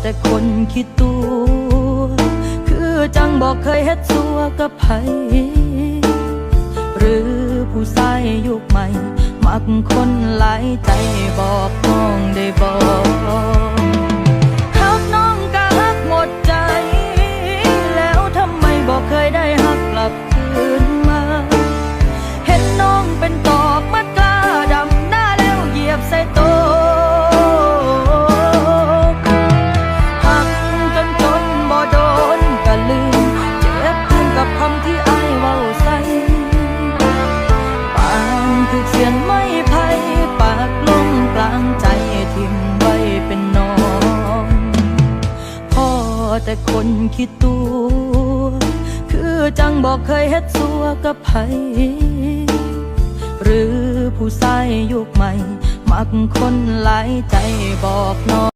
แต่คนคิดตัว คือจังบอกเคยเฮ็ดสัวกับไผหรือผู้ชายยุคใหม่ มักคนหลายใจบอก แต่คนคิดตัว คือจังบอกเคยเฮ็ดสัวกับไผหรือผู้ชายยุคใหม่ มักคนหลายใจบอกน้อง